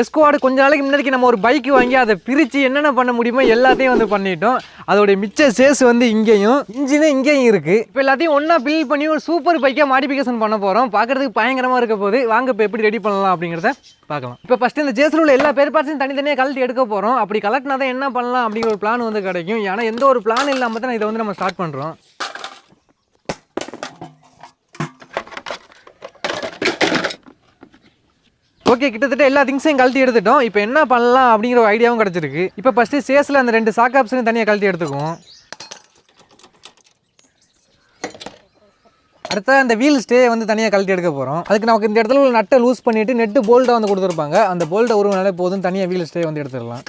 எஸ்குவாடு கொஞ்ச நாளைக்கு முன்னாடி நம்ம ஒரு பைக் வாங்கி அதை பிரித்து என்னென்ன பண்ண முடியுமோ எல்லாத்தையும் வந்து பண்ணிட்டோம். அதோடைய மிச்ச சேஸ் வந்து இங்கேயும் இன்ஜினு இங்கேயும் இருக்குது இப்போ எல்லாத்தையும் ஒன்றா பில் பண்ணி ஒரு சூப்பர் பைக்காக மாடிஃபிகேஷன் பண்ண போகிறோம் பார்க்குறதுக்கு பயங்கரமாக இருக்க போது வாங்க இப்போ எப்படி ரெடி பண்ணலாம் அப்படிங்கிறத பார்க்கலாம். இப்போ ஃபஸ்ட்டு இந்த ஜேஸில் உள்ள எல்லா பேர் பார்ட்ஸையும் தனித்தனியாக கழட்டி எடுக்க போகிறோம் அப்படி கலட்டினா தான் என்ன பண்ணலாம் அப்படிங்கிற ஒரு பிளான் வந்து கிடைக்கும். ஏன்னா எந்த ஒரு பிளான் இல்லாமல் தான் இதை வந்து நம்ம ஸ்டார்ட் பண்ணுறோம் ஓகே கிட்டத்தட்ட எல்லா திங்ஸையும் கழட்டி எடுத்துட்டோம். இப்போ என்ன பண்ணலாம் அப்படிங்கிற ஒரு ஐடியாவும் கிடச்சிருக்கு. இப்போ ஃபஸ்ட்டு சேஸில் அந்த ரெண்டு சாக் ஆப்ஷனையும் தனியாக கழட்டி எடுத்துக்குவோம். அடுத்த அந்த வீல் ஸ்டே வந்து தனியாக கழட்டி எடுக்க போகிறோம் அதுக்கு நமக்கு இந்த இடத்துல உள்ள நட்டை லூஸ் பண்ணிவிட்டு நெட்டு போல்ட்டை வந்து கொடுத்துருப்பாங்க. அந்த போல்ட்டை உருவனாலே போதும் தனியாக வீல் ஸ்டே வந்து எடுத்துடலாம்.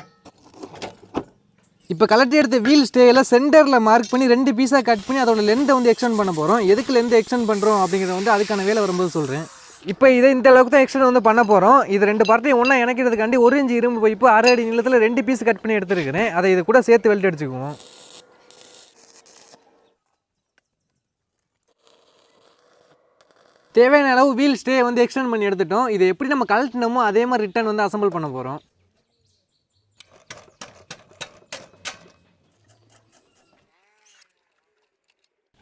இப்போ கலட்டி எடுத்த வீல் ஸ்டேயில் சென்டரில் மார்க் பண்ணி ரெண்டு பீஸாக கட் பண்ணி அதோட லென்த்தை வந்து எக்ஸ்டெண்ட் பண்ண போகிறோம் எதுக்கு லென்த்தை எக்ஸ்டெண்ட் பண்ணுறோம் அப்படிங்கிறத வந்து அதுக்கான வேலை வரும்போது சொல்கிறேன் இப்போ இதை இந்த அளவுக்கு தான் எக்ஸ்டெண்ட் வந்து பண்ண போகிறோம் இது ரெண்டு பார்ட்டையும் ஒன்றா இணைக்கிறதுக்காண்டி ஒரு இன்ச்சு இரும்பு பைப்பு அரை அடி நிலத்தில் ரெண்டு பீஸ் கட் பண்ணி எடுத்துருக்கிறேன். அதை இது கூட சேர்த்து வெல்ட் அடிச்சுக்குவோம் தேவையான அளவு வீல் ஸ்டே வந்து எக்ஸ்டெண்ட் பண்ணி எடுத்துட்டோம். இதை எப்படி நம்ம கழட்டினோமோ அதே மாதிரி ரிட்டர்ன் வந்து அசம்பிள் பண்ண போகிறோம்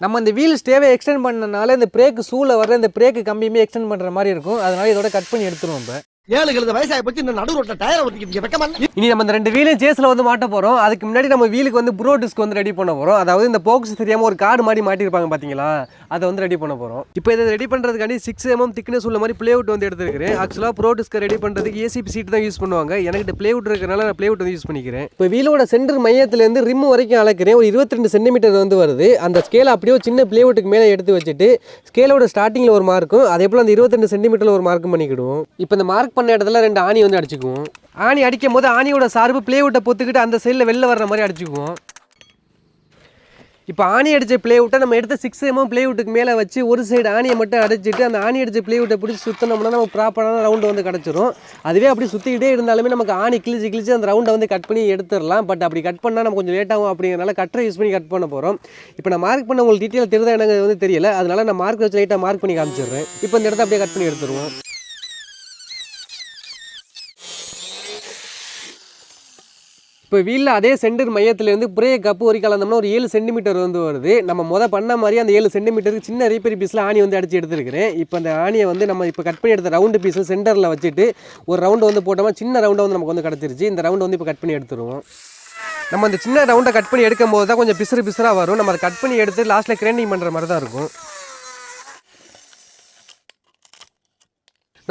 நம்ம இந்த வீல் ஸ்டேவை எக்ஸ்டெண்ட் பண்ணனால இந்த பிரேக்கு சூளை வர இந்த பிரேக்கு கம்பியுமே எக்ஸ்டெண்ட் பண்ணுற மாதிரி இருக்கும். அதனால் இதோட கட் பண்ணி எடுத்துருவோம் இப்போ. ஏழு எழுது வயசாக போச்சு இந்த நடு ரோட்ல டயர் ஓட்டிக்கிட்டு வெக்கமா இல்ல? இனி நம்ம இந்த ரெண்டு வீலையும் சேஸில் வந்து மாட்ட போகிறோம் அதுக்கு முன்னாடி நம்ம வீலுக்கு வந்து ப்ரோ டிஸ்க் வந்து ரெடி பண்ண போகிறோம் அதாவது இந்த போக்ஸ் தெரியாமல் ஒரு கார்டு மாதிரி மாட்டிருப்பாங்க பார்த்தீங்களா அதை வந்து ரெடி பண்ண போகிறோம் இப்போ இதை ரெடி பண்ணுறதுக்காண்டி சிக்ஸ் எம்எம் திக்னஸ் உள்ள மாதிரி பிளேவுட் வந்து எடுத்துருக்கிறேன். ஆக்சுவலாக ப்ரோ டிஸ்க்கை ரெடி பண்ணுறதுக்கு ஏசிபி சீட் தான் யூஸ் பண்ணுவாங்க. எனக்கு பிளேவுட் இருக்கிறனால நான் பிளேவுட் வந்து யூஸ் பண்ணிக்கிறேன். இப்போ வீலோட சென்டர் மையத்துலேருந்து ரிம் வரைக்கும் அளக்கிறேன் ஒரு இருபத்தி ரெண்டு சென்டிமீட்டர் வந்து வருது. அந்த ஸ்கேலை அப்படியே ஒரு சின்ன பிளேவுட்டுக்கு மேலே எடுத்து வச்சுட்டு ஸ்கேலோட ஸ்டார்டிங்கில் ஒரு மார்க்கும் அதே போல் அந்த இருபத்தி ரெண்டு சென்டிமீட்டரில் ஒரு மார்க்கும் பண்ணிக்கிடுவோம். இப்போ இந்த மார்க் பண்ண இடத்துல ரெண்டு ஆணி வந்து அடிச்சுக்குவோம். ஆணி அடிக்கும் போது ஆணியோட சார்பு பிளேவுட்டை பொத்துக்கிட்டு அந்த சைடில் வெளில வர்ற மாதிரி அடிச்சுக்குவோம். இப்போ ஆணி அடித்த பிளேவுட்டை நம்ம எடுத்த சிக்ஸ் எம்எம் பிளேவுட்டுக்கு மேலே வச்சு ஒரு சைடு ஆணியை மட்டும் அடிச்சிட்டு அந்த ஆணி அடித்த பிளேவுட்டை பிடிச்சி சுற்றினோம்னா நம்ம ப்ராப்பரான ரவுண்டு வந்து கிடச்சிரும். அதுவே அப்படி சுற்றிக்கிட்டே இருந்தாலுமே நமக்கு ஆணி கிழிச்சு கிழிச்சு அந்த ரவுண்டை வந்து கட் பண்ணி எடுத்துடலாம். பட் அப்படி கட் பண்ணால் நம்ம கொஞ்சம் லேட் ஆகும் அப்படிங்கிறனால கட்டரை யூஸ் பண்ணி கட் பண்ண போகிறோம் இப்போ நான் மார்க் பண்ண உங்களுக்கு டீட்டெயில் தெரியுதா எனக்கு வந்து தெரியல. அதனால நான் மார்க் வச்சு லைட்டாக மார்க் பண்ணி காமிச்சிடுறேன். இப்போ இந்த இடத்த அப்படியே கட் பண்ணி எடுத்துருவோம். இப்போ வீலில் அதே சென்டர் மையத்துலேருந்து பிரே கப்பு வரைக்கும் கலந்தோம்னா ஒரு ஏழு சென்டிமீட்டர் வந்து வருது. நம்ம மொதல் பண்ண மாதிரி அந்த ஏழு சென்டிமீட்டருக்கு சின்ன ரீப்பரி பீஸில் ஆணி வந்து அடித்து எடுத்துருக்கிறேன். இப்போ அந்த ஆணியை வந்து நம்ம இப்போ கட் பண்ணி எடுத்த ரவுண்டு பீஸில் சென்டரில் வச்சுட்டு ஒரு ரவுண்டு வந்து போட்டோம்னா சின்ன ரவுண்டை வந்து நமக்கு வந்து கிடச்சிருச்சு. இந்த ரவுண்டை வந்து இப்போ கட் பண்ணி எடுத்துருவோம். நம்ம அந்த சின்ன ரவுண்டை கட் பண்ணி எடுக்கும் போது தான் கொஞ்சம் பிசுறு பிசுறாக வரும். நம்ம அதை கட் பண்ணி எடுத்து லாஸ்ட்டில் கிரைண்டிங் பண்ணுற மாதிரி தான் இருக்கும்.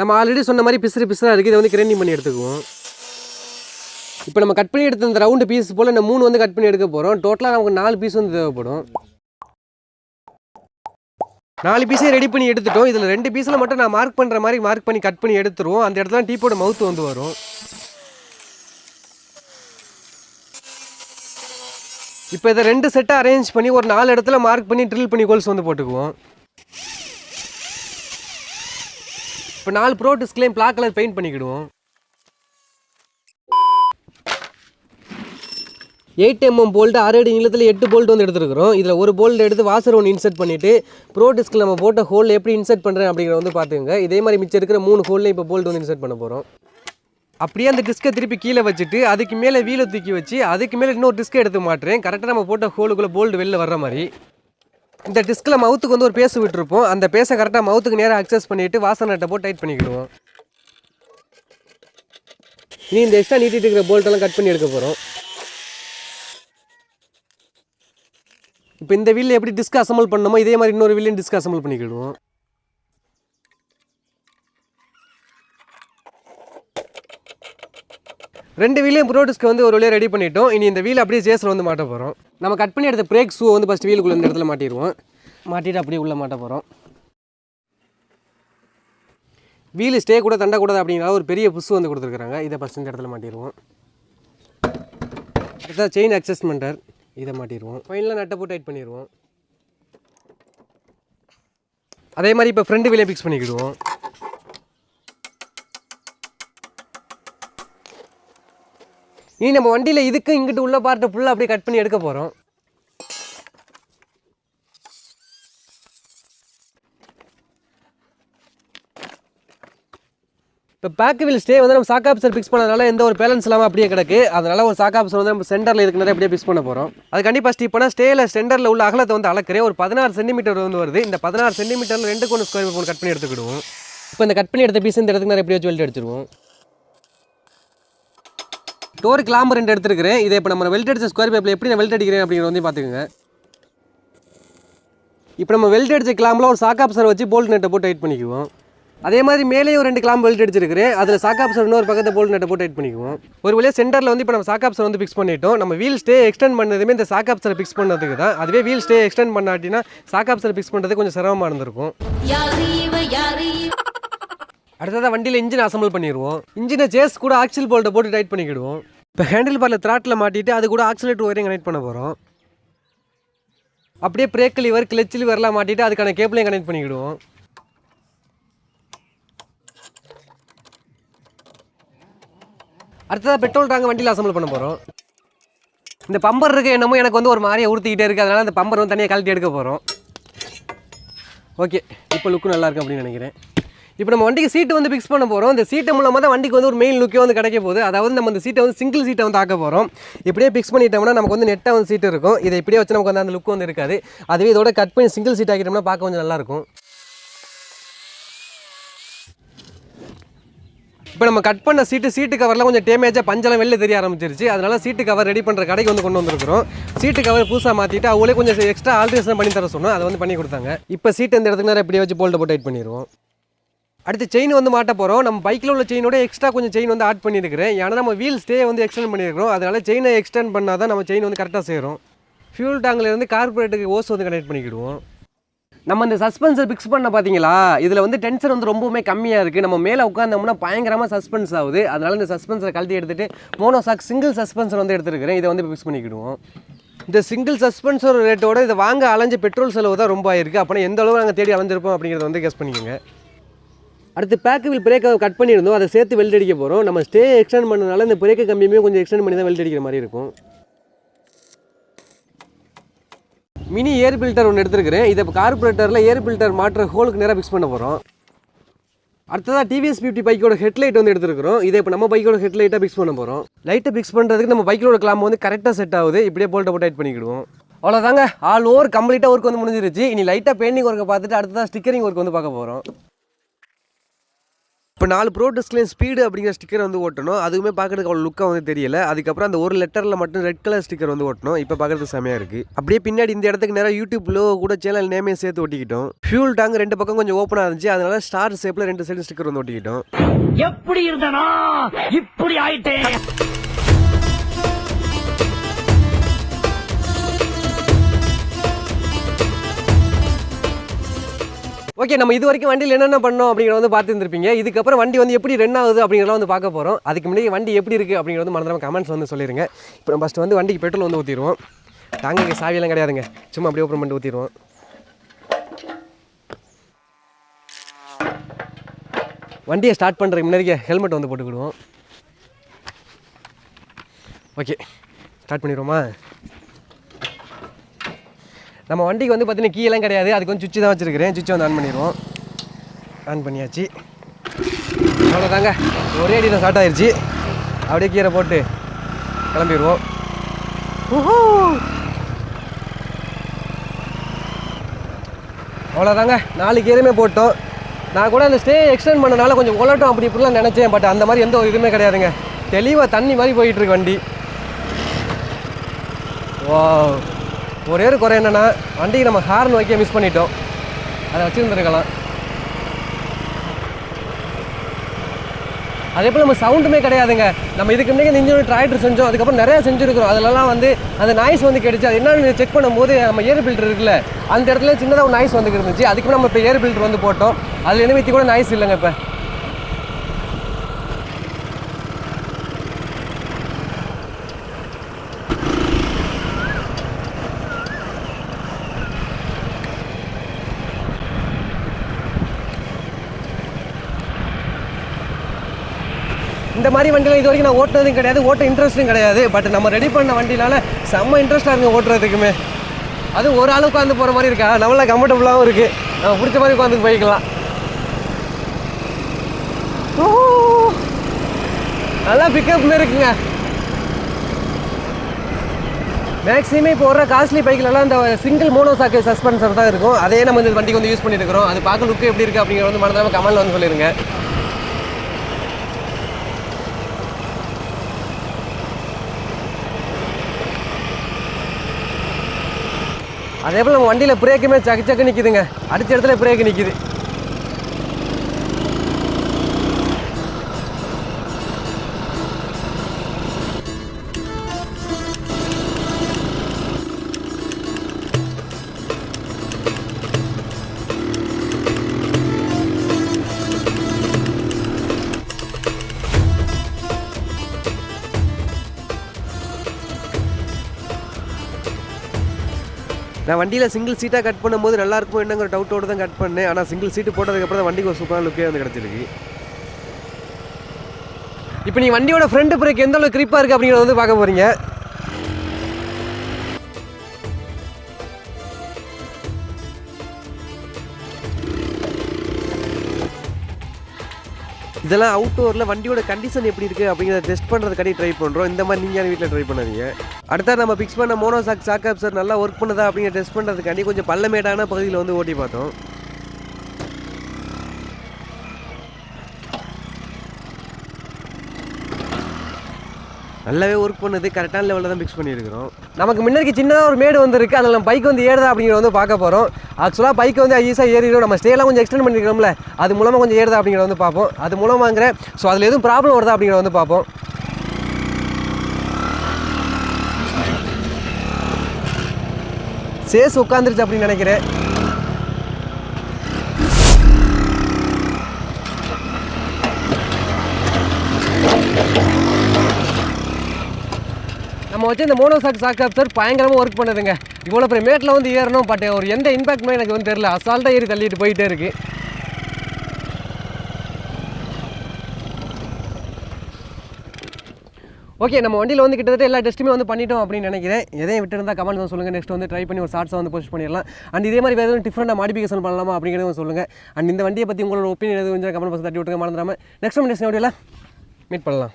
நம்ம ஆல்ரெடி சொன்ன மாதிரி பிசுறு பிசுறாக இருக்குது இதை வந்து கிரைண்டிங் பண்ணி எடுத்துக்குவோம். இப்போ நம்ம கட் பண்ணி எடுத்த இந்த ரவுண்டு பீஸ் போல் இந்த மூணு வந்து கட் பண்ணி எடுக்க போகிறோம் டோட்டலாக நமக்கு நாலு பீஸ் வந்து தேவைப்படும். நாலு பீஸையும் ரெடி பண்ணி எடுத்துட்டோம். இதில் ரெண்டு பீஸில் மட்டும் நான் மார்க் பண்ணுற மாதிரி மார்க் பண்ணி கட் பண்ணி எடுத்துருவோம். அந்த இடத்துல டீப்போட மவுத்து வந்து வரும். இப்போ இதை ரெண்டு செட்டை அரேஞ்ச் பண்ணி ஒரு நாலு இடத்துல மார்க் பண்ணி ட்ரில் பண்ணி கோல்ஸ் வந்து போட்டுக்குவோம். இப்போ நாலு ப்ரோ டிஸ்க்லேயும் பிளாக் கலர் பெயிண்ட் பண்ணிக்கிடுவோம். எயிட் எம்எம் போல்ட்டு ஆறு அடி நீளத்தில் எட்டு போல்ட் வந்து எடுத்துருக்கிறோம். இதில் ஒரு போல்ட் எடுத்து வாசர் ஒன்று இன்செர்ட் பண்ணிவிட்டு ப்ரோ டிஸ்கில் நம்ம போட்ட ஹோல் எப்படி இன்செர்ட் பண்ணுறேன் அப்படிங்கிறத வந்து பார்த்துங்க இதே மாதிரி மிச்சம் இருக்கிற மூணு ஹோல்லையும் இப்போ போல்ட் வந்து இன்சர்ட் பண்ண போகிறோம் அப்படியே அந்த டிஸ்கை திருப்பி கீழே வச்சுட்டு அதுக்கு மேலே வீலை தூக்கி வச்சு அதுக்கு மேலே இன்னொரு டிஸ்கை எடுத்து மாட்டுறேன். கரெக்டாக நம்ம போட்ட ஹோலுக்குள்ளே போல்டு வெளில வர்ற மாதிரி. இந்த டிஸ்கில் மவுத்துக்கு வந்து ஒரு பேசு விட்டுருப்போம். அந்த பேசை கரெக்டாக மவுத்துக்கு நேராக அக்சஸ் பண்ணிவிட்டு வாசனை நட்டை போட்டு டைட் பண்ணிக்கிடுவோம். இனி இந்த எக்ஸ்ட்ரா நீட்டிட்டு இருக்கிற போல்ட்டெல்லாம் கட் பண்ணி எடுக்க போகிறோம் இப்போ இந்த வில்லை எப்படி டிஸ்க் அசம்பிள் பண்ணணுமோ இதே மாதிரி இன்னொரு வீலையும் டிஸ்க் அசம்பிள் பண்ணிக்கிடுவோம். ரெண்டு வீலையும் ப்ரோ டிஸ்க் வந்து ஒரு வழியாக ரெடி பண்ணிட்டோம். இனி இந்த வீல் அப்படியே சேஸில் வந்து மாட்ட போகிறோம் நம்ம கட் பண்ணி எடுத்த பிரேக் ஷூ வந்து ஃபஸ்ட் வீலுக்குள்ள இந்த இடத்துல மாட்டிடுவோம். மாட்டிட்டு அப்படியே உள்ளே மாட்ட போகிறோம் வீல் ஸ்டே கூட தண்டக்கூடாது அப்படிங்கிற ஒரு பெரிய புஷ் வந்து கொடுத்துருக்குறாங்க. இதை ஃபஸ்ட் இந்த இடத்துல மாட்டிடுவோம். அடுத்தது செயின் அட்ஜஸ்ட்மெண்டர் இதை மாட்டிடுவோம். ஃபைனலாக நட்டை போட்டு டைட் பண்ணிடுவோம். அதே மாதிரி இப்போ ஃப்ரண்ட் வீலே ஃபிக்ஸ் பண்ணிக்கிடுவோம். இனி நம்ம வண்டியில் இதுக்கு இங்கிட்டு உள்ள பார்ட்டை ஃபுல்லாக அப்படியே கட் பண்ணி எடுக்க போகிறோம் இப்போ பேக்கவில் ஸ்டே வந்து நம்ம சாக் ஆஃபீஸர் ஃபிக்ஸ் பண்ணதுனால எந்த ஒரு பேலன்ஸ் இல்லாமல் அப்படியே கிடக்கு. அதனால ஒரு சாக் ஆப்சர் வந்து நம்ம சென்டரில் இருக்கிறத நிறைய அப்படியே ஃபிக்ஸ் பண்ண போகிறோம் அது கண்டிப்பாக ஸ்டீப் பண்ணால் ஸ்டேயில் சென்டரில் உள்ள அகலத்தை வந்து அளக்கிறேன். ஒரு பதினாறு சென்டிமீட்டர் வந்து வருது. இந்த பதினாறு சென்டிமீட்டரில் ரெண்டு கொண்டு ஸ்கொயர் ஒன்று கட் பண்ணி எடுத்துக்கிடுவோம். இப்போ இந்த கட் பண்ணி எடுத்த பீஸ் இந்த இடத்துக்கு நிறைய எப்படியோ வெல்ட் எடுத்துருவோம். டோர் கிளாம்பர் ரெண்டு எடுத்துருக்கிறேன். இதை இப்போ நம்ம வெல்ட் அடிச்ச ஸ்கொயர் பேப்பில் எப்படி நான் வெல்ட் அடிக்கிறேன் அப்படிங்கிறத வந்து பார்த்துக்கோங்க. இப்போ நம்ம வெல்ட் அடிச்ச கிளாம்பில் ஒரு சாக்காப்சர் வச்சு போல்ட் நெட்டை போட்டு டைட் பண்ணிக்குவோம். அதே மாதிரி மேலேயும் ரெண்டு கிளாம்பு வெல்ட் அடிச்சிருக்கிறேன் அதில் சாக்காப்சர் இன்னொரு பக்கத்தை போல்ட் நட்டை போட்டு டைட் பண்ணிக்குவோம். ஒரு வழியாக சென்டரில் வந்து இப்போ நம்ம சாக்காப்சர் வந்து ஃபிக்ஸ் பண்ணிட்டோம். நம்ம வீல் ஸ்டே எக்ஸ்டெண்ட் பண்ணதுமே இந்த சாக்காப்சரை ஃபிக்ஸ் பண்ணதுக்கு தான். அதுவே வீல் ஸ்டே எக்ஸ்டெண்ட் பண்ணாட்டினா சாக்காப்சரை ஃபிக்ஸ் பண்ணுறது கொஞ்சம் சிரமமாக இருந்திருக்கும். அடுத்ததாக வண்டியில் இன்ஜின் அசம்பிள் பண்ணிடுவோம் இன்ஜினை சேஸ் கூட ஆக்சில் போல்ட்டை போட்டு டைட் பண்ணிக்கிடுவோம். இப்போ ஹேண்டில் பாரில் த்ராட்டில் மாட்டிட்டு அது கூட ஆக்சிலேட்டர் ஒயரையும் கனெக்ட் பண்ண போகிறோம் அப்படியே பிரேக் லிவர் கிளச் லிவர்லாம் மாட்டிட்டு அதுக்கான கேபிளையும் கனெக்ட் பண்ணிக்கிடுவோம். அடுத்ததாக பெட்ரோல் டாங்க வண்டியில் அசம்பிள் பண்ண போகிறோம் இந்த பம்பர் இருக்க என்னமோ எனக்கு வந்து ஒரு மாதிரியே உறுத்திக்கிட்டே இருக்குது அதனால் அந்த பம்பர் வந்து தனியாக கழட்டி எடுக்க போகிறோம் ஓகே இப்போ லுக்கு நல்லாயிருக்கும் அப்படின்னு நினைக்கிறேன். இப்போ நம்ம வண்டிக்கு சீட்டு வந்து ஃபிக்ஸ் பண்ண போகிறோம் இந்த சீட்டு மூலமாக தான் வண்டிக்கு வந்து ஒரு மெயின் லுக்கே வந்து கிடைக்க போகுது. அதாவது நம்ம இந்த சீட்டை வந்து சிங்கிள் சீட்டை வந்து ஆக்க போகிறோம் இப்படியே ஃபிக்ஸ் பண்ணிட்டோம்னா நமக்கு வந்து நெட்டாக வந்து சீட்டு இருக்கும். இதை இப்படியே வச்சு நமக்கு வந்து அந்த லுக் வந்து இருக்காது. அதுவே இதோட கட் பண்ணி சிங்கிள் சீட் ஆக்கிட்டோம்னா பார்க்க கொஞ்சம் நல்லா இப்போ நம்ம கட் பண்ண சீட்டு சீட்டு கவர்லாம் கொஞ்சம் டேமேஜாக பஞ்செல்லாம் வெளில தெரிய ஆரம்பிச்சிருச்சு. அதனால சீட்டு கவர் ரெடி பண்ணுற கடைக்கு வந்து கொண்டு வந்திருக்கிறோம். சீட்டு கவர் புதுசாக மாற்றிட்டு அவங்களே கொஞ்சம் எக்ஸ்ட்ரா ஆல்ட்ரேஷன் பண்ணி தர சொன்னோம். அதை வந்து பண்ணி கொடுத்தாங்க. இப்போ சீட்டு இந்த இடத்துக்கு நேரம் இப்படியே வச்சு போல்ட்டை போட்டு டைட் பண்ணிடுவோம். அடுத்து செயின் வந்து மாட்ட போகிறோம் நம்ம பைக்கில் உள்ள செயினோட எக்ஸ்ட்ரா கொஞ்சம் செயின் வந்து ஆட் பண்ணியிருக்கிறேன். ஏன்னா நம்ம வீல் ஸ்டே வந்து எக்ஸ்டெண்ட் பண்ணியிருக்கிறோம். அதனால செயினை எக்ஸ்டெண்ட் பண்ணால் தான் நம்ம செயின் வந்து கரெக்டாக சேரும். ஃபியூல் டேங்கில் இருந்து கார்பரேட்டுக்கு ஓஸ் வந்து கனெக்ட் பண்ணிக்கிடுவோம். நம்ம இந்த சஸ்பென்ஸை ஃபிக்ஸ் பண்ண பார்த்தீங்களா இதில் வந்து டென்ஷன் வந்து ரொம்பவுமே கம்மியாக இருக்குது நம்ம மேலே உட்காந்தோம்னா பயங்கரமாக சஸ்பென்ஸ் ஆகுது. அதனால் இந்த சஸ்பென்ஸை கழட்டி எடுத்துட்டு மோனோ சாக் சிங்கிள் சஸ்பென்சர் வந்து எடுத்துருக்கிறேன். இதை வந்து ஃபிக்ஸ் பண்ணிக்கிடுவோம். இந்த சிங்கிள் சஸ்பென்சர் ரேட்டோட இதை வாங்க அலைஞ்ச பெட்ரோல் செலவு தான் ரொம்ப ஆயிருக்கு. அப்போ எந்த அளவு நாங்கள் தேடி அலைஞ்சிருப்போம் அப்படிங்கிறத வந்து கெஸ் பண்ணிக்கோங்க. அடுத்து பேக்கு வில் பிரேக்கை கட் பண்ணியிருந்தோம். அதை சேர்த்து வெல்ட் அடிக்க போகிறோம் நம்ம ஸ்டே எக்ஸ்டெண்ட் பண்ணனால இந்த பிரேக்கை கம்மியுமே கொஞ்சம் எக்ஸ்டெண்ட் பண்ணி தான் வெல்ட் அடிக்கிற மாதிரி இருக்கும். மினி ஏர் பில்டர் ஒன்று எடுத்துருக்கிறேன். இதை இப்போ கார்பரேட்டரில் ஏர் பில்டர் மாற்ற ஹோலுக்கு நேராக ஃபிக்ஸ் பண்ண போகிறோம் அடுத்ததாக டிவிஎஸ் ஃபிஃப்டி பைக்கோட ஹெட்லைட் வந்து எடுத்துருக்கிறோம். இதை இப்போ நம்ம பைக்கோட ஹெட்லைட்டாக ஃபிக்ஸ் பண்ண போகிறோம் லைட்டை ஃபிக்ஸ் பண்ணுறதுக்கு நம்ம பைக்கோட கிளாம்பு வந்து கரெக்டாக செட் ஆகுது. இப்படியே போல்ட்டை போட்டு டைட் பண்ணிக்கிடுவோம். அவ்வளோதாங்க ஆல் ஓவர் கம்ப்ளீட்டாக ஒர்க் வந்து முடிஞ்சிருச்சு. இனி லைட்டாக பெயிண்டிங் ஒர்க்கை பார்த்துட்டு அடுத்ததாக ஸ்டிக்கரிங் ஒர்க் வந்து பார்க்க போகிறோம் இப்போ நாலு ப்ரோ டிஸ்க்லேயும் ஸ்பீடு அப்படிங்கிற ஸ்டிக்கர் வந்து ஓட்டணும். அதுவுமே பார்க்கறதுக்கு அவ்வளோ லுக்காக வந்து தெரியல. அதுக்கப்புறம் அந்த ஒரு லெட்டரில் மட்டும் ரெட் கலர் ஸ்டிக்கர் வந்து ஓட்டணும். இப்போ பார்க்கறதுக்கு செமையாக இருக்குது அப்படியே பின்னாடி இந்த இடத்துக்கு நேராக யூடியூப்லோ கூட சேனல் நேமே சேர்த்து ஒட்டிக்கிட்டோம். ஃபியூல் டேங்க் ரெண்டு பக்கம் கொஞ்சம் ஓப்பனாக இருந்துச்சு. அதனால ஸ்டார் ஷேப்பில் ரெண்டு சைடு ஸ்டிக்கர் வந்து ஒட்டிக்கிட்டோம். எப்படி இருந்தனா? இப்படி ஆயிட்டேன் ஓகே நம்ம இது வரைக்கும் வண்டியில் என்னென்ன பண்ணோம் அப்படிங்கிறத வந்து பார்த்துருந்துருப்பீங்க. இதுக்கப்புறம் வண்டி வந்து எப்படி ரன் ஆகுது அப்படிங்கிறத வந்து பார்க்க போகிறோம் அதுக்கு முன்னாடி வண்டி எப்படி இருக்குது அப்படிங்கிறது வந்து மறந்துடாம கமெண்ட்ஸ் வந்து சொல்லிடுங்க இப்போ நம்ம ஃபஸ்ட்டு வந்து வண்டிக்கு பெட்ரோல் வந்து ஊற்றிடுவோம் தாங்க சாவியெல்லாம் கிடையாதுங்க. சும்மா அப்படியே ஓப்பன் பண்ணிட்டு ஊற்றிடுவோம் வண்டியை ஸ்டார்ட் பண்ணுறதுக்கு முன்னாடி ஹெல்மெட் வந்து போட்டுக்கிடுவோம். Okay start பண்ணிடுவோமா? நம்ம வண்டிக்கு வந்து பார்த்தீங்கன்னா key கிடையாது. அதுக்கு வந்து சுவிட்ச் தான் வச்சுருக்கிறேன். சுவிட்சை வந்து ஆன் பண்ணிடுவோம். ஆன் பண்ணியாச்சு. அவ்வளோதாங்க ஒரே அடி தான் ஸ்டார்ட் ஆயிருச்சு. அப்படியே கீரை போட்டு கிளம்பிடுவோம். ஊஹூ. அவ்வளோதாங்க நாலு கீரையுமே போட்டோம். நான் கூட அந்த ஸ்டே எக்ஸ்டெண்ட் பண்ணனால கொஞ்சம் உலட்டும் அப்படி இப்படிலாம் நினச்சேன். பட் அந்த மாதிரி எந்த ஒரு இதுவுமே கிடையாதுங்க. தெளிவாக தண்ணி மாதிரி போயிட்டுருக்கு வண்டி. ஓ ஒரே ஒரு குறை என்னென்னா வண்டிக்கு நம்ம ஹார்ன் வைக்க மிஸ் பண்ணிட்டோம். அதை வச்சுருந்துருக்கலாம். அதே போல் நம்ம சவுண்டுமே கிடையாதுங்க. நம்ம இதுக்கு முன்னாடி இந்த டிராக்டர் செஞ்சோம் அதுக்கப்புறம் நிறையா செஞ்சுருக்கிறோம். அதிலலாம் வந்து அந்த நாய்ஸ் வந்து கிடைச்சி அது என்னன்னு செக் பண்ணும்போது நம்ம ஏர் பில்டர் இருக்குல்ல அந்த இடத்துல சின்னதாக ஒரு நாய்ஸ் வந்து இருந்துச்சு. அதுக்கு நம்ம இப்போ ஏர் பில்டர் வந்து போட்டோம். அதில் என்ன வித்தி கூட நாய்ஸ் இல்லைங்க இப்போ. இந்த மாதிரி வண்டியில் இது வரைக்கும் நான் ஓட்டினதும் கிடையாது ஓட்ட இன்ட்ரெஸ்ட்டும் கிடையாது. பட் நம்ம ரெடி பண்ண வண்டினால செம்ம இன்ட்ரெஸ்ட்டாக இருக்குது ஓட்டுறதுக்குமே. அது ஒரு ஆள் உட்காந்து போகிற மாதிரி இருக்கா? நம்மள கம்ஃபர்டபுளாகவும் இருக்குது நம்ம பிடிச்ச மாதிரி உட்காந்து போய்க்கலாம். நல்லா பிக்கப் இருக்குங்க. மேக்ஸிமம் இப்போ வர காஸ்ட்லி பைக்கிலலாம் இந்த சிங்கிள் மோனோ சாக்கு சஸ்பென்சர் தான் இருக்கும். அதே நம்ம இந்த வண்டிக்கு வந்து யூஸ் பண்ணிட்டு இருக்கிறோம். அது பார்க்க லுக்கு எப்படி இருக்குது அப்படிங்கிற வந்து மறந்தாம கமெண்ட்ல வந்து சொல்லிடுங்க அதே போல் நம்ம வண்டியில் பிரேக்குமே சக்கு சக்கு நிற்கிதுங்க அடிச்ச இடத்துல பிரேக்கு நிற்கிது நான் வண்டியில் சிங்கிள் சீட்டாக கட் பண்ணும்போது நல்லா இருக்கும் என்னங்கிற டவுட்டோடு தான் கட் பண்ணேன். ஆனால் சிங்கிள் சீட்டு போட்டதுக்கப்புறம் தான் வண்டிக்கு ஒரு சூப்பரான லுக்கே வந்து கிடச்சிருக்கு. இப்போ நீ வண்டியோட ஃப்ரண்ட் பிரேக் எந்த அளவுக்கு கிரிப்பாக இருக்குது அப்படிங்கிறத வந்து பார்க்க போகிறீங்க இதெல்லாம் அவுட்டோரில் வண்டியோட கண்டிஷன் எப்படி இருக்குது அப்படிங்கிறத டெஸ்ட் பண்ணுறதுக்காடி ட்ரை பண்ணுறோம் இந்த மாதிரி நீங்கள் வீட்டில் ட்ரை பண்ணாதீங்க. அடுத்தா நம்ம பிக்ஸ் பண்ண மோனோசாக் சாக்காப் சார் நல்லா ஒர்க் பண்ணுதா அப்படிங்கிற டெஸ்ட் பண்ணுறதுக்காண்டி கொஞ்சம் பள்ளமேடான பகுதியில் வந்து ஓட்டி பார்த்தோம். நல்லாவே ஒர்க் பண்ணுது கரெக்டான லெவலில் தான் பிக்ஸ் பண்ணியிருக்கிறோம். நமக்கு முன்னாடி சின்னதாக ஒரு மேடு வந்துருக்கு. அதில் நம்ம பைக் வந்து ஏறுதா அப்படிங்கிறத வந்து பார்க்க போகிறோம் ஆக்சுவலாக பைக் வந்து ஈஸியாக ஏறிடும். நம்ம ஸ்டேலாம் கொஞ்சம் எக்ஸ்டெண்ட் பண்ணிருக்கோம்ல அது மூலமாக கொஞ்சம் ஏறுதா அப்படிங்கிறத வந்து பார்ப்போம். அது மூலமாங்கிற ஸோ அதில் எதுவும் ப்ராப்ளம் வருதா அப்படிங்கிறத வந்து பார்ப்போம். சேஸ் உட்காந்துருச்சு அப்படின்னு நினைக்கிறேன். வச்சு இந்த மோனோசாக் சாக் சாக் சார் பயங்கரமாக ஒர்க் பண்ணுதுங்க. இவ்வளோ பெரிய மேட்டில் வந்து ஏறணும் பட் ஒரு எந்த இம்பாக்ட்மே எனக்கு வந்து தெரியல. அசால்ட்டாக ஏறி தள்ளிட்டு போயிட்டே இருக்கு. ஓகே நம்ம வண்டியில் வந்து கிட்டத்தட்ட எல்லா டெஸ்ட்டுமே வந்து பண்ணிட்டோம் அப்படின்னு நினைக்கிறேன். எதையும் விட்டுருந்தா கமெண்ட் வந்து சொல்லுங்கள் நெக்ஸ்ட் வந்து ட்ரை பண்ணி ஒரு ஷார்ட்ஸை வந்து போஸ்ட் பண்ணிடலாம். அண்ட் இதே மாதிரி வேறு எதுவும் டிஃப்ரெண்டாக மாடிஃபிகேஷன் பண்ணலாமா அப்படிங்கிறத சொல்லுங்கள் அண்ட் இந்த வண்டியை பற்றி உங்களோட ஒப்பீனியன் எதுவும் கமெண்ட் பாக்ஸ் தட்டி விட்டுருங்க. மறந்துடாமல் நெக்ஸ்ட் நெக்ஸ்ட் வீடியோவில் மீட் பண்ணலாம்.